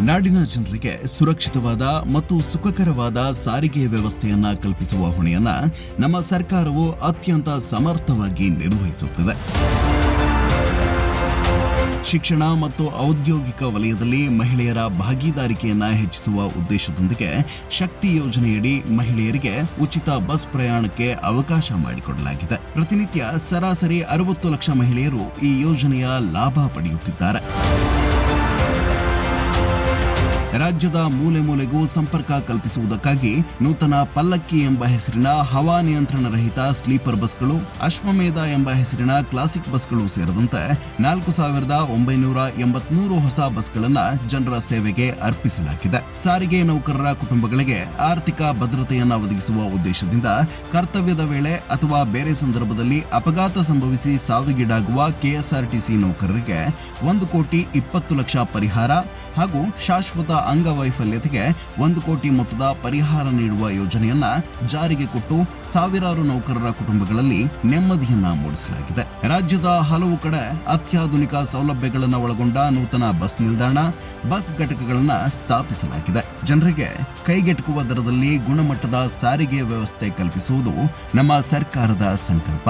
ನಾಡಿನ ಜನರಿಗೆ ಸುರಕ್ಷಿತವಾದ ಮತ್ತು ಸುಖಕರವಾದ ಸಾರಿಗೆ ವ್ಯವಸ್ಥೆಯನ್ನ ಕಲ್ಪಿಸುವ ಹೊಣೆಯನ್ನ ನಮ್ಮ ಸರ್ಕಾರವು ಅತ್ಯಂತ ಸಮರ್ಥವಾಗಿ ನಿರ್ವಹಿಸುತ್ತಿದೆ. ಶಿಕ್ಷಣ ಮತ್ತು ಔದ್ಯೋಗಿಕ ವಲಯದಲ್ಲಿ ಮಹಿಳೆಯರ ಭಾಗಿದಾರಿಕೆಯನ್ನು ಹೆಚ್ಚಿಸುವ ಉದ್ದೇಶದೊಂದಿಗೆ ಶಕ್ತಿ ಯೋಜನೆಯಡಿ ಮಹಿಳೆಯರಿಗೆ ಉಚಿತ ಬಸ್ ಪ್ರಯಾಣಕ್ಕೆ ಅವಕಾಶ ಮಾಡಿಕೊಡಲಾಗಿದೆ. ಪ್ರತಿನಿತ್ಯ ಸರಾಸರಿ ಅರವತ್ತು ಲಕ್ಷ ಮಹಿಳೆಯರು ಈ ಯೋಜನೆಯ ಲಾಭ ಪಡೆಯುತ್ತಿದ್ದಾರೆ. ರಾಜ್ಯದ ಮೂಲೆ ಮೂಲೆಗೂ ಸಂಪರ್ಕ ಕಲ್ಪಿಸುವುದಕ್ಕಾಗಿ ನೂತನ ಪಲ್ಲಕ್ಕಿ ಎಂಬ ಹೆಸರಿನ ಹವಾ ನಿಯಂತ್ರಣ ರಹಿತ ಸ್ಲೀಪರ್ ಬಸ್ಗಳು, ಅಶ್ವಮೇಧ ಎಂಬ ಹೆಸರಿನ ಕ್ಲಾಸಿಕ್ ಬಸ್ಗಳು ಸೇರಿದಂತೆ ನಾಲ್ಕು ಸಾವಿರದ ಒಂಬೈನೂರ ಎಂಬತ್ಮೂರು ಹೊಸ ಬಸ್ಗಳನ್ನು ಜನರ ಸೇವೆಗೆ ಅರ್ಪಿಸಲಾಗಿದೆ. ಸಾರಿಗೆ ನೌಕರರ ಕುಟುಂಬಗಳಿಗೆ ಆರ್ಥಿಕ ಭದ್ರತೆಯನ್ನು ಒದಗಿಸುವ ಉದ್ದೇಶದಿಂದ ಕರ್ತವ್ಯದ ವೇಳೆ ಅಥವಾ ಬೇರೆ ಸಂದರ್ಭದಲ್ಲಿ ಅಪಘಾತ ಸಂಭವಿಸಿ ಸಾವಿಗೀಡಾಗುವ ಕೆಎಸ್ಆರ್ಟಿಸಿ ನೌಕರರಿಗೆ ಒಂದು ಕೋಟಿ ಇಪ್ಪತ್ತು ಲಕ್ಷ ಪರಿಹಾರ ಹಾಗೂ ಶಾಶ್ವತ ಅಂಗವೈಫಲ್ಯತೆಗೆ ಒಂದು ಕೋಟಿ ಮೊತ್ತದ ಪರಿಹಾರ ನೀಡುವ ಯೋಜನೆಯನ್ನ ಜಾರಿಗೆ ಕೊಟ್ಟು ಸಾವಿರಾರು ನೌಕರರ ಕುಟುಂಬಗಳಲ್ಲಿ ನೆಮ್ಮದಿಯನ್ನ ಮೂಡಿಸಲಾಗಿದೆ. ರಾಜ್ಯದ ಹಲವು ಕಡೆ ಅತ್ಯಾಧುನಿಕ ಸೌಲಭ್ಯಗಳನ್ನು ಒಳಗೊಂಡ ನೂತನ ಬಸ್ ನಿಲ್ದಾಣ, ಬಸ್ ಘಟಕಗಳನ್ನ ಸ್ಥಾಪಿಸಲಾಗಿದೆ. ಜನರಿಗೆ ಕೈಗೆಟುಕುವ ದರದಲ್ಲಿ ಗುಣಮಟ್ಟದ ಸಾರಿಗೆ ವ್ಯವಸ್ಥೆ ಕಲ್ಪಿಸುವುದು ನಮ್ಮ ಸರ್ಕಾರದ ಸಂಕಲ್ಪ.